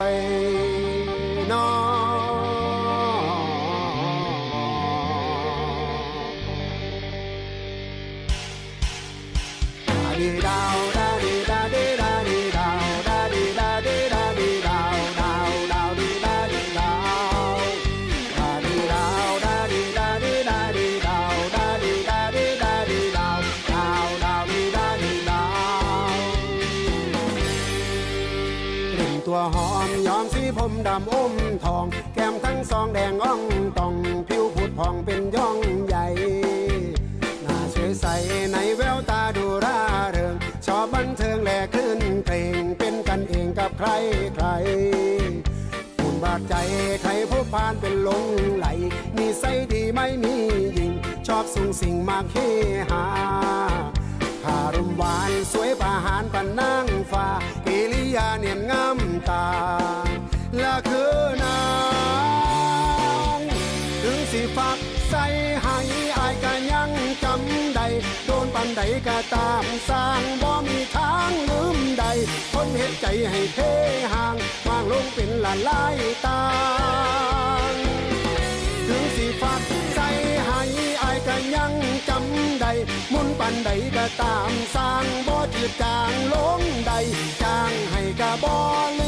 ไปนอดาดีดาวดาดีดา ตัวหอมยอมสีผมดำอมทอง แก้มทั้งสองแดงอ่องตอง ผิวผุดผ่องเป็นย่องใหญ่หน้าสวยใสในแววตาดูร่าเริง ชอบบันเทิงและคลื่นเพลงเป็นกันเองกับใครใครคุณบาดใจใครพบผ่านเป็นลงไหล มีไซดีไม่มียิง ชอบสุงสิ่งมากเฮฮาคารมหวานสวยประหารปันนางฟ้ากิริยาเนียนงาม ตา และคือนางถึงสิฟักใส่ให้อายก็ยังจำได้โดนปันใดก็ตามสร้างบ่มีทางลืมใดคนเห็นใจให้เทห่างวางลงเป็นละลายตางถึงสิฟักใจให้อายก็ยังจำได้มุนปันใดก็ตามสร้างบ่จืดจางลงใดจางให้ก็บ่ลื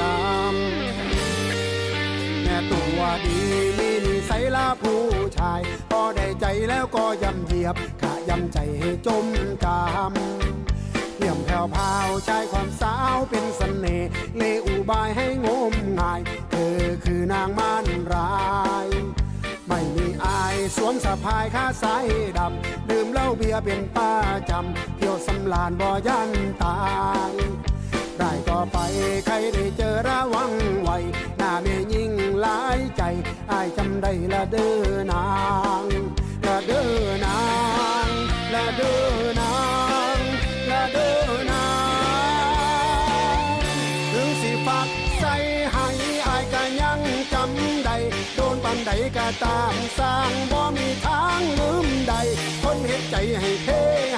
ดำแม่ตัวดีมีนิสัยลาผู้ชาย พอได้ใจแล้วก็ยำเหยียบขะยำใจให้จมกามเหลี่ยมแผ่วพาวชายความสาวเป็นสเสน่ห์เลอุบายให้งมงาย เธอคือนางม่านรายไม่มีอายสวมสะพายข้าสายดำดื่มเหล้าเบียร์เป็นป้าจำเที่ยวสำลานบ่ยันตาย ได้ก็ไปใครได้เจอระวังไว้หน้าเมยิ่งหลายใจอายจำได้ละเด้อนางละเด้อนางละเด้อนางละเด้อนางถึงสิฟักใส่ให้อายก็ยังจำได้โดนปันใดก็ตามสร้างบ่มีทางลืมใดคนเห็นใจให้เท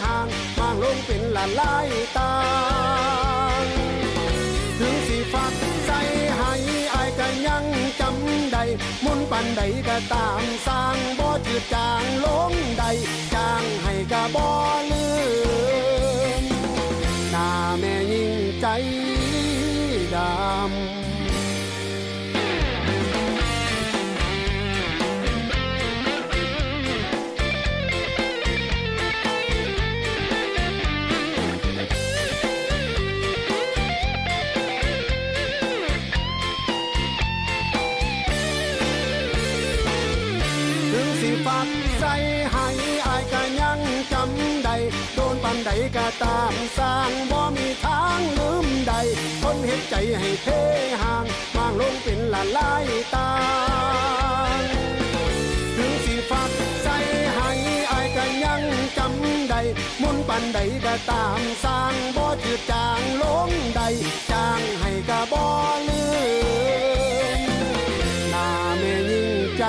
ห่างมางลงเป็นละลายตา มุนปันใดก็ตามสร้างบ่จืดจางลงใดจางให้กะบ่ ถึงสิฟักใส่ให้อายก็ยังจำได้โดนปันใดก็ตามสร้างบ่มีทางลืมใดคนเห็นใจให้เทห่างมางลงเป็นละลายตางถึงสิฟักใส่ให้อายก็ยังจำได้มุนปันใดก็ตามสร้างบ่จืดจางลงใดจางให้ก็บ่ลืมหน้าแม่ยิ่งใจ